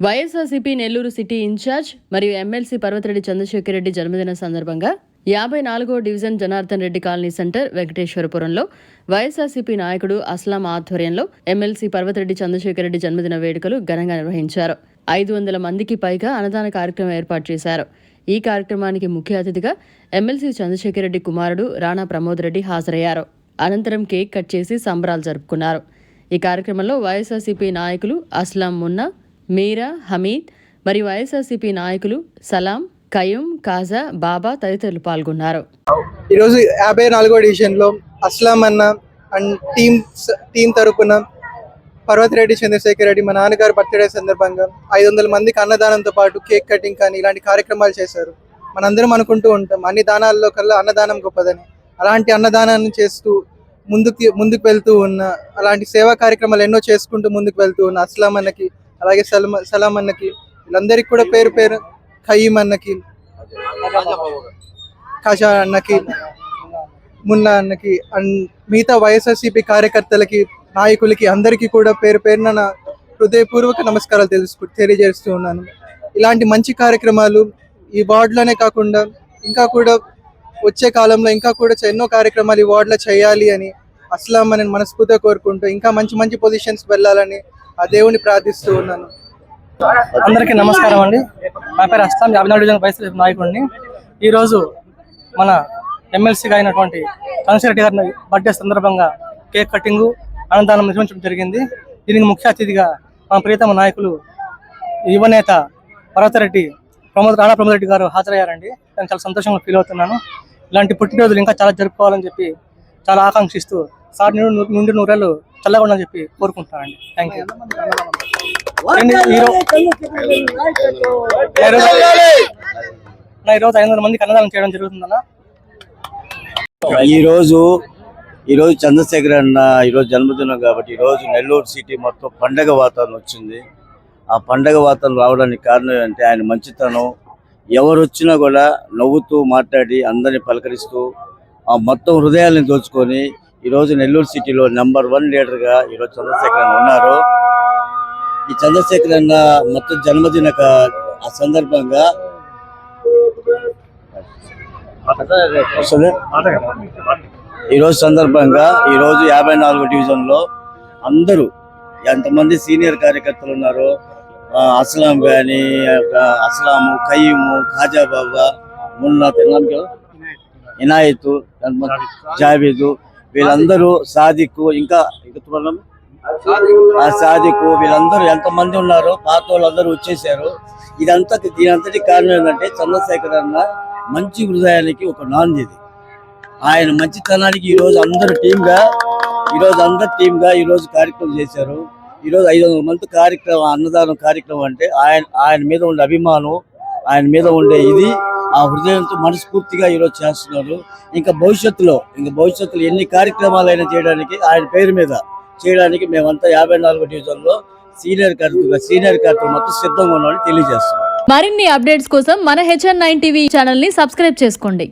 YSRCP Nellore city incharge మరియు MLC Parvathireddy Chandrasekhar Reddy జన్మదిన సందర్భంగా యాభై నాలుగో division Janardhan Reddy colony centre వెంకటేశ్వరపురంలో YSRCP నాయకుడు అస్లాం ఆధ్వర్యంలో ఎమ్మెల్సీ పర్వతిరెడ్డి చంద్రశేఖర్ రెడ్డి జన్మదిన వేడుకలు ఘనంగా నిర్వహించారు. ఐదు వందల మందికి పైగా అన్నదాన కార్యక్రమం ఏర్పాటు చేశారు. ఈ కార్యక్రమానికి ముఖ్య అతిథిగా ఎమ్మెల్సీ చంద్రశేఖర్ రెడ్డి కుమారుడు రాణా ప్రమోద్ రెడ్డి హాజరయ్యారు. అనంతరం కేక్ కట్ చేసి సంబరాలు జరుపుకున్నారు. ఈ కార్యక్రమంలో వైఎస్ఆర్సీపీ నాయకులు అస్లాం మున్నా మీరా హమీద్ మరియు వైఎస్ఆర్సీపీ నాయకులు సలాం కయూం కాజా బాబా తదితరులు పాల్గొన్నారు. ఈరోజు యాభై నాలుగో డివిజన్లో అస్లాం అన్న అండ్ టీమ్ టీం తరపున పర్వతిరెడ్డి చంద్రశేఖర్ రెడ్డి మా నాన్నగారు బర్త్డే సందర్భంగా ఐదు వందల మందికి అన్నదానంతో పాటు కేక్ కటింగ్ కానీ ఇలాంటి కార్యక్రమాలు చేశారు. మనందరం అనుకుంటూ ఉంటాం అన్ని దానాల్లో కల్లా అన్నదానం గొప్పదని. అలాంటి అన్నదానాన్ని చేస్తూ ముందుకు ముందుకు వెళ్తూ ఉన్న అలాంటి సేవా కార్యక్రమాలు ఎన్నో చేసుకుంటూ ముందుకు వెళ్తూ ఉన్న అస్లాం అన్నకి అలాగే సలమ సలాం అన్నకి వీళ్ళందరికీ కూడా పేరు పేరు ఖయీం అన్నకి కషా అన్నకి మున్నా అన్నకి అండ్ మిగతా వైఎస్ఆర్సీపీ కార్యకర్తలకి నాయకులకి అందరికీ కూడా పేరు పేరున నా హృదయపూర్వక నమస్కారాలు తెలుసుకు తెలియజేస్తూ ఉన్నాను. ఇలాంటి మంచి కార్యక్రమాలు ఈ వార్డులోనే కాకుండా ఇంకా కూడా వచ్చే కాలంలో ఇంకా కూడా ఎన్నో కార్యక్రమాలు ఈ వార్డులో చేయాలి అని అస్లాం అని మనస్ఫూర్తిగా కోరుకుంటూ ఇంకా మంచి మంచి పొజిషన్స్ వెళ్ళాలని ఆ దేవుని ప్రార్థిస్తూ ఉన్నాను. అందరికీ నమస్కారం అండి. నా పేరు అస్లాం అభినాడు నాలుగు డివిజన్ వైస్ నాయకుడిని. ఈరోజు మన ఎమ్మెల్సీగా అయినటువంటి చంద్రశేఖర్ గారిని గారి బర్త్డే సందర్భంగా కేక్ కటింగ్ అన్నదానం నిర్వహించడం జరిగింది. దీనికి ముఖ్య అతిథిగా మన ప్రియతమ నాయకులు యువనేత భరతరెడ్డి ప్రమోద్ రాణా ప్రమోద్ రెడ్డి గారు హాజరయ్యారండి. నేను చాలా సంతోషంగా ఫీల్ అవుతున్నాను. ఇలాంటి పుట్టినరోజులు ఇంకా చాలా జరుపుకోవాలని చెప్పి చాలా ఆకాంక్షిస్తూ సార్ నుండి నుండి నూరేళ్ళు చల్లగా ఉండని చెప్పి కోరుకుంటున్నానండి థ్యాంక్ యూ నా ఈరోజు ఐదు వందల మందికి అన్నదానం చేయడం జరుగుతుందన్న? ఈ రోజు ఈ రోజు చంద్రశేఖర్ అన్న ఈరోజు జన్మదినం కాబట్టి ఈ రోజు నెల్లూరు సిటీ మొత్తం పండగ వాతావరణం వచ్చింది. ఆ పండగ వాతావరణం రావడానికి కారణం ఏంటంటే ఆయన మంచితనం. ఎవరు వచ్చినా కూడా నవ్వుతూ మాట్లాడి అందరిని పలకరిస్తూ ఆ మొత్తం హృదయాలను దోచుకొని ఈరోజు నెల్లూరు సిటీలో నెంబర్ వన్ లీడర్గా ఈరోజు చంద్రశేఖర్ ఉన్నారు. ఈ చంద్రశేఖర్ అన్న మొత్తం జన్మదిన ఆ సందర్భంగా ఈరోజు ఈ రోజు సందర్భంగా ఈ రోజు యాభై నాలుగు డివిజన్లో అందరూ ఎంతమంది సీనియర్ కార్యకర్తలు ఉన్నారో ఆ, అస్లాం కానీ అస్లాము ఖయీము ఖాజా బాబా మున్నా తిన్నాం ఇనాయత్ ఎంతమంది? వీళ్ళందరూ సాదిక్ ఇంకా ఇంకా ఆ సాదిక్ వీళ్ళందరూ ఎంతమంది ఉన్నారో పాత వాళ్ళందరూ వచ్చేసారు. ఇదంతా దీనంతటి కారణం ఏంటంటే చంద్రశేఖర్ అన్న మంచి హృదయానికి ఒక నాంది ఇది. ఆయన మంచితనానికి ఈ రోజు అందరు టీమ్ ఈరోజు ఈ రోజు అందరు టీమ్గా ఈ రోజు కార్యక్రమం చేశారు. ఈ రోజు ఐదు వందల మంది కార్యక్రమం అన్నదానం కార్యక్రమం అంటే ఆయన ఆయన మీద ఉండే అభిమానం ఆయన మీద ఉండే ఇది ఆ హృదయంతో మనస్ఫూర్తిగా ఈ రోజు చేస్తున్నారు. ఇంకా భవిష్యత్తులో ఇంకా భవిష్యత్తులో ఎన్ని కార్యక్రమాలైనా చేయడానికి ఆయన పేరు మీద చేయడానికి మేమంతా యాభై నాలుగో డివిజన్లో సీనియర్ కార్యకర్తగా సీనియర్ కార్యకర్తలు మొత్తం సిద్ధంగా ఉన్నామని తెలియజేస్తున్నాం. మరిన్ని అప్డేట్స్ కోసం మన హెచ్ఎన్ నైన్ టీవీ ఛానల్ని సబ్స్క్రైబ్ చేసుకోండి.